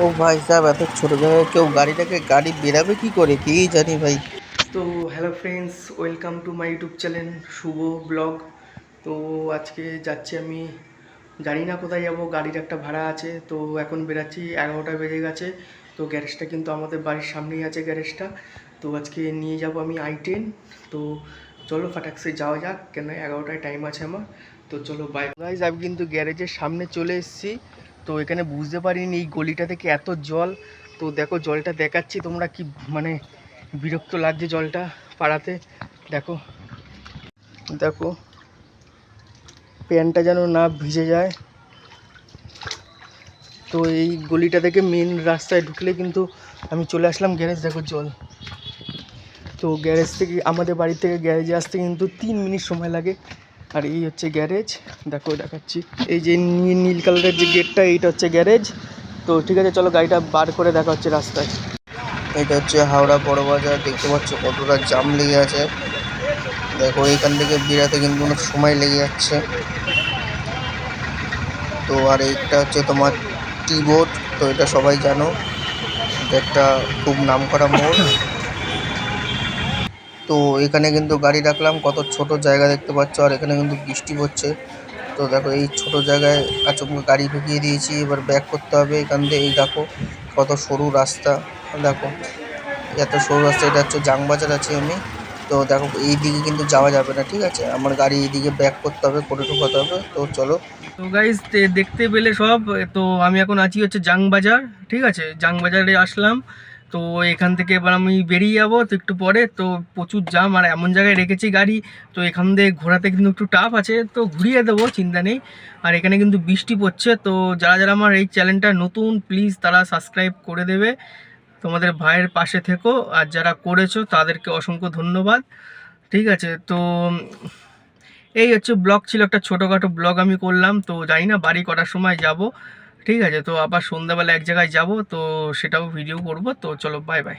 ও ভাই সাহেব, এত ছোট জায়গায় কেউ গাড়িটাকে গাড়ি বেরাবে কি করে? কি জানি ভাই। তো hello friends welcome to my YouTube channel Shubho blog তো আজকে যাচ্ছি আমি, জানি না কোথায় যাব, গাড়ির একটা ভাড়া আছে, তো এখন বেরাচ্ছি, এগারোটা বেজে গেছে। তো গ্যারেজটা কিন্তু আমাদের বাড়ির সামনেই আছে গ্যারেজটা তো আজকে নিয়ে যাব আমি আই টেন তো চলো ফাটাক্সে যাওয়া যাক কেন এগারোটায় টাইম আছে আমার। তো চলো বাই গাইজ আমি কিন্তু গ্যারেজের সামনে চলে এসেছি। তো এখানে বুঝতে পারিনি এই গলিটা থেকে এত জল। তো দেখো জলটা দেখাচ্ছি তোমরা কি মানে বিরক্ত লাগছে জলটা পাড়াতে। দেখো দেখো প্যান্টটা যেন না ভিজে যায়। তো এই গলিটা থেকে মেন রাস্তায় ঢুকলে কিন্তু আমি চলে আসলাম গ্যারেজ দেখো জল। তো গ্যারেজ থেকে আমাদের বাড়ি থেকে গ্যারেজে আসতে কিন্তু তিন মিনিট সময় লাগে। আর এই হচ্ছে গ্যারেজ। দেখো, দেখাচ্ছি। এই যে নীল নীল কালারের যে গেটটা, এইটা হচ্ছে গ্যারেজ। তো ঠিক আছে, চলো গাড়িটা বার করে দেখা হচ্ছে রাস্তায়। এটা হচ্ছে হাওড়া বড় বাজার। দেখতে পাচ্ছ কতটা জাম লেগে আছে। দেখো এইখান থেকে বেরাতে কিন্তু অনেক সময় লেগে যাচ্ছে। তো আর এইটা হচ্ছে তোমার টি বোর্ড। তো এটা সবাই জানো। এটা একটা খুব নামকরা মোড় তো এখানে কিন্তু গাড়ি রাখলাম, কত ছোট জায়গা দেখতে পাচ্ছ, আর এখানে কিন্তু বৃষ্টি পড়ছে। তো দেখো, এই ছোট জায়গায় আচমকা গাড়ি ঢুকিয়ে দিয়েছি, এবার ব্যাক করতে হবে এখান দিয়ে। এই দেখো, কত সরু রাস্তা, দেখো, এত সরু রাস্তা, এটা হচ্ছে জাংবাজার আছি আমি। তো দেখো, এই দিকে কিন্তু যাওয়া যাবে না, ঠিক আছে? আমার গাড়ি এইদিকে ব্যাক করতে হবে, করে ঢুকাতে হবে। তো চলো। তো গাইজ দেখতে পেলে সব, তো আমি এখন আছি হচ্ছে জাংবাজার ঠিক আছে? জাংবাজারে আসলাম। তো এখান থেকে এবার আমি বেরিয়ে যাব, তো একটু পরে। তো প্রচুর জাম আর এমন জায়গায় রেখেছি গাড়ি, তো এখান দিয়ে ঘোরাতে কিন্তু একটু টাফ আছে। তো ঘুরিয়ে দেবো, চিন্তা নেই। আর এখানে কিন্তু বৃষ্টি পড়ছে, তো যারা যারা আমার এই চ্যানেলটা নতুন প্লিজ তারা সাবস্ক্রাইব করে দেবে। তোমাদের ভাইয়ের পাশে থেকো, আর যারা করেছ তাদেরকে অসংখ্য ধন্যবাদ। ঠিক আছে, তো এই হচ্ছে ব্লগ ছিল একটা ছোটোখাটো ব্লগ আমি করলাম। তো জানি না বাড়ি কটার সময় যাব। ঠিক আছে, তো আবার সন্ধ্যাবেলা এক জায়গায় যাব, তো সেটাও ভিডিও করব, তো চলো বাই বাই